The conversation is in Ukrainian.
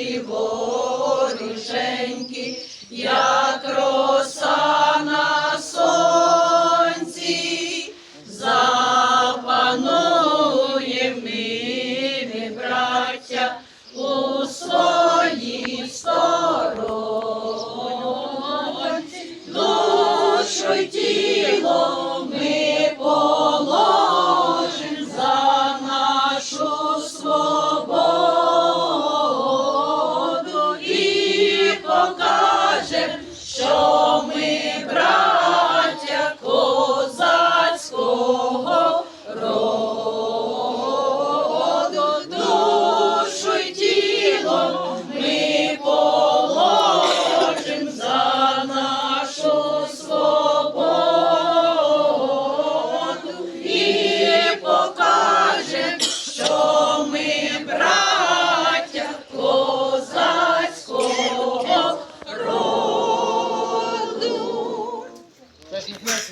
очі ворушенькі, як роса на сонці, запанує ми, браття. gosh, ready for